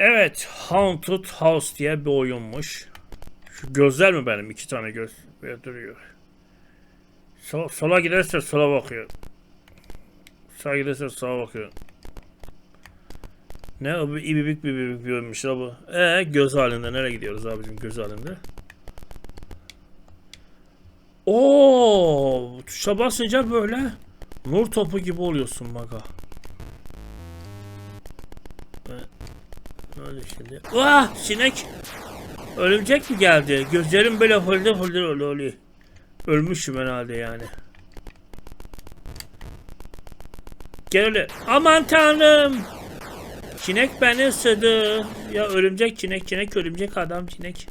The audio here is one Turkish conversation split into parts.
Evet, Haunted House diye bir oyunmuş. Şu gözler mi benim? İki tane göz böyle duruyor. Sol, sola giderse sola bakıyor. Sağa giderse sağa bakıyor. Ne o bir ibibik bir ibibik bir oyunmuş la bu. Ee göz halinde nereye gidiyoruz abicim göz halinde? Oo, tuşa basınca böyle nur topu gibi oluyorsun maga. Oldu şimdi? Vah sinek. Örümcek mi geldi? Gözlerim böyle holder holder oluyor. Ölmüşüm herhalde yani. Gel öyle. Aman tanrım. Sinek beni ısırdı. Ya örümcek sinek sinek örümcek adam sinek.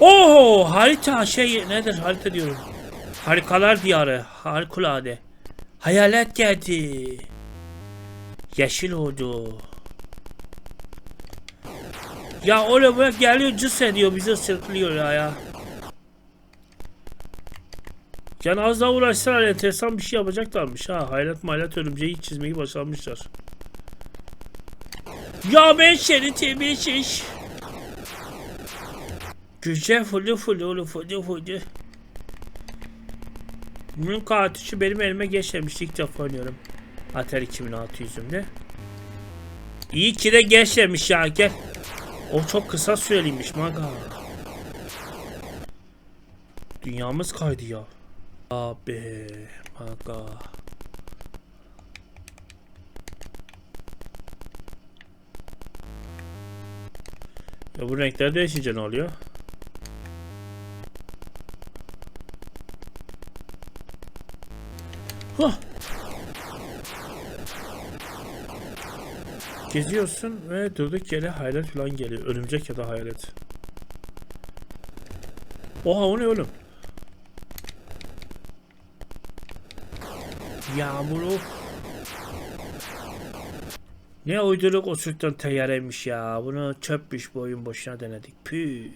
Oo harita şey nedir harita diyorum. Harikalar diyarı. Harikulade. Hayalet geldi. Yeşil oldu. Ya öyle böyle geliyor cıs ediyor bizi sırtlıyor ya ya. Yani az daha uğraşsalar enteresan bir şey yapacaklarmış ha. Hayret maylet örümceği çizmeyi başarmışlar. Ya ben seni temizsiz. Güzel fulu fulu fulu fulu. Bunun kartuşu benim elime geçmemiş. İlk defa oynuyorum. Atari 2600'ümde. İyi ki de geçmemiş ya gel. O çok kısa süreliymiş maga. Dünyamız kaydı ya. Abi maga. Ya bu renkler değişince ne oluyor? Huh. Geziyorsun ve durduk yere hayalet falan geliyor. Örümcek ya da hayalet. Oha o ne oğlum? Yağmur of. Ne uyduruk o sürtten teyyareymiş ya. Bunu çöpmüş bu oyun boşuna denedik. Püh.